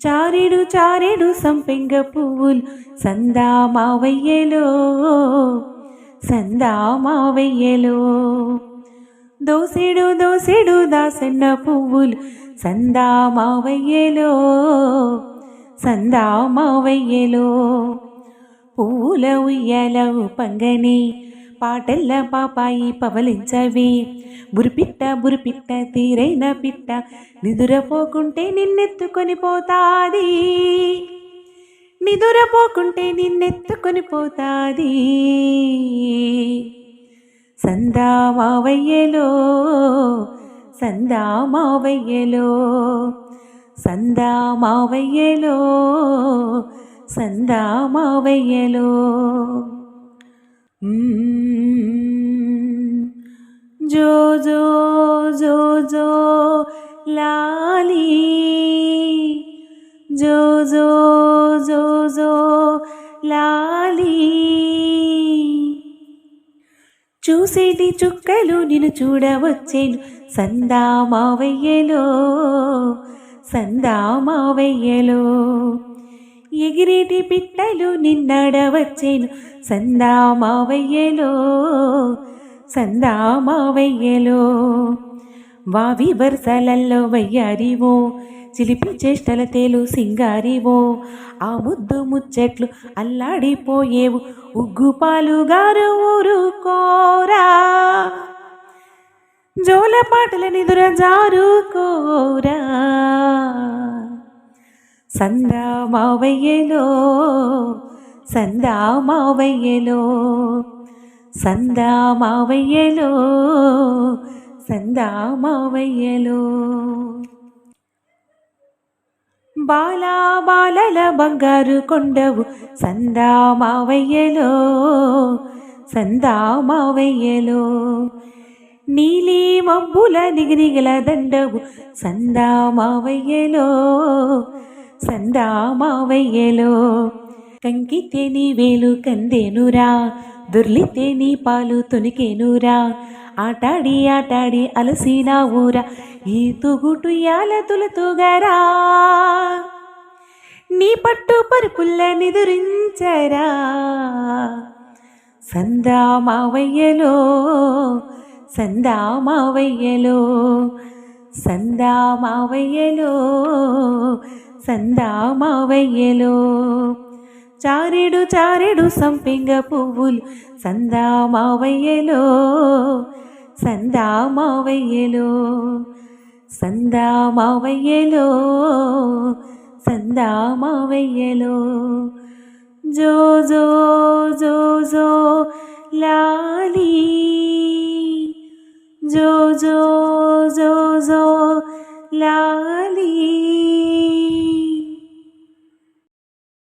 చారెడు చారెడు సంపెంగ పువ్వులు సందా మావయ్యలో సందా మావయ్యలో దోసెడు దోసెడు దాసన్న పువ్వులు సందా మావయ్యలో సందా మావయ్యలో పూల ఉయ్యాల పంగని పాటెల్ల పాపాయి పవలించవి. బురిపిట్ట బురిపిట్ట తీరైన పిట్ట నిదురపోకుంటే నిన్నెత్తుకొని పోతాది. నిదురపోకుంటే నిన్నెత్తుకొని పోతాది. సందా మావయ్యలో సందా మావయ్యలో సందా మావయ్యలో సందా మావయ్యలో. జో జో జో జో లాలి. జో జో జో జో లాలి. చూసేటి చుక్కలు నిన్ను చూడవచ్చేను. సందా మావయ్యలో సందా మావయ్యలో ఎగిరేటి పిట్టలు నిన్నడవచ్చేను. సందా మావయ్యలో సందా మావయ్యలో వావి వరుసలల్లో వయ్యారివో చిలిపి చేష్టల తేలు సింగారివో. ఆ ముద్దు ముచ్చట్లు అల్లాడిపోయేవు ఉగ్గుపాలు గారు ఊరుకోరా జోల పాటల నిదుర జారుకోరా సందా మావయ్యలో సందా మావయ్యలో సందా మావయ్యలో సందా మావయ్యలో బాలా బాలల బంగారు కొండవు సందా మావయ్యలో సందా మావయ్యలో నీలి మబ్బుల నిగిరిగల దండవు సందా మావయ్యలో సందా మావయ్యలో కంకితే నీ వేలు కందేనురా దొర్లితే నీ పాలు తొనికేనురా. ఆటాడి ఆటాడి అలసిన ఊరా ఈ తుగుటు యాల తులతుగరా. నీ పట్టు పరుపుల్ల నిదురించరా. సందా మావయ్యలో సందా మావయ్యలో సందా మావయ్యలో సందా మావయ్యలో చారెడు చారెడు సంపింగ పువ్వులు సందా మావయ్యలో సందా మావయ్యలో సందా మావయ్యలో సందా మావయ్యలో జో జో జో జో లాలి జో జో జో జో లా